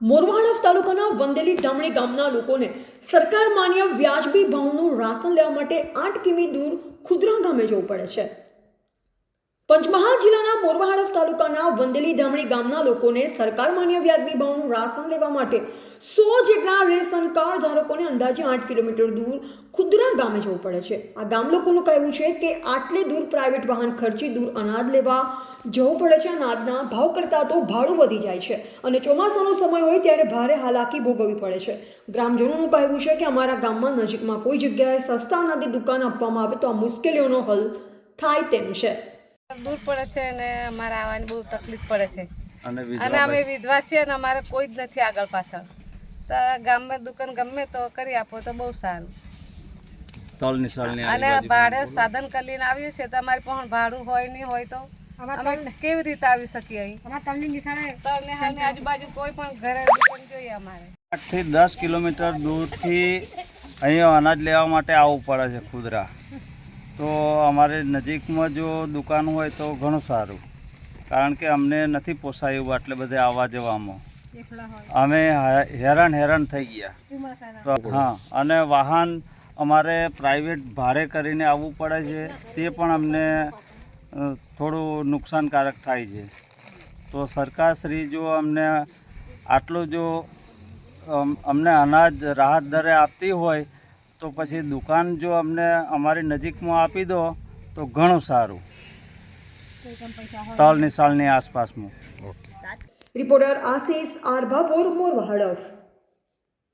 મોરવાડફ તાલુકાના વંદેલી ધામણી ગામના લોકોને સરકાર માન્ય વ્યાજબી ભાવનું રાશન લેવા માટે આઠ કિમી દૂર ખુદરા ગામે જવું પડે છે. પંચમહાલ જિલ્લાના મોરવાડફ તાલુકાના વંદેલી ધામણી ગામના લોકોને સરકાર માન્ય વ્યાજબી ભાવનું રાશન લેવા માટે સો જેટલા રેશન કાર્ડ ધારકોને અંદાજે આઠ કિલોમીટર દૂર ખુદરા ગામે જવું પડે છે. આ ગામ લોકોનું કહેવું છે કે આટલે દૂર પ્રાઇવેટ વાહન ખર્ચી દૂર અનાજ લેવા જવું પડે છે. અનાજના ભાવ કરતાં તો ભાડું વધી જાય છે અને ચોમાસાનો સમય હોય ત્યારે ભારે હાલાકી ભોગવવી પડે છે. ગ્રામજનોનું કહેવું છે કે અમારા ગામમાં નજીકમાં કોઈ જગ્યાએ સસ્તા અનાજની દુકાન આપવામાં આવે તો આ મુશ્કેલીઓનો હલ થાય તેમ છે. દૂર પડે છે અને અમારે આવવાની બહુ તકલીફ પડે છે. અને અમે વિધવા છીએ અને અમારે કોઈ જ નથી આગળ પાછળ. તો ગામમાં દુકાન ગમે તો કરી આપો તો બહુ સારું. અને ભાડે સાધન કરીને આવીએ છીએ તો અમારી પણ ભાડું હોય નહીં હોય તો. અમે કેવી રીતે આવી શકીએ અહીં? તળને હાલની આજુબાજુ કોઈ પણ ઘરે દુકાન જોઈએ અમારે. આઠથી દસ કિલોમીટર દૂરથી અહીંયા અનાજ લેવા માટે આવવું પડે છે ખુદરા. તો અમારે નજીકમાં જો દુકાન હોય તો ઘણું સારું. કારણ કે અમને નથી પોસાયું આટલે બધે આવવા જવામાં. અમે હેરાન હેરાન થઈ ગયા. હા અને વાહન અમારે પ્રાઇવેટ ભાડે કરીને આવવું પડે છે. તે પણ અમને થોડું નુકસાનકારક થાય છે. તો સરકારશ્રી જો અમને આટલું જો અમને અનાજ રાહત દરે આપતી હોય તો પછી દુકાન જો અમને અમારી નજીકમાં આપી દો, તો ઘણું સારું. તલ નિશાળની આસપાસમાં રિપોર્ટર આશીષ આર બાપોર મોરવા હડફ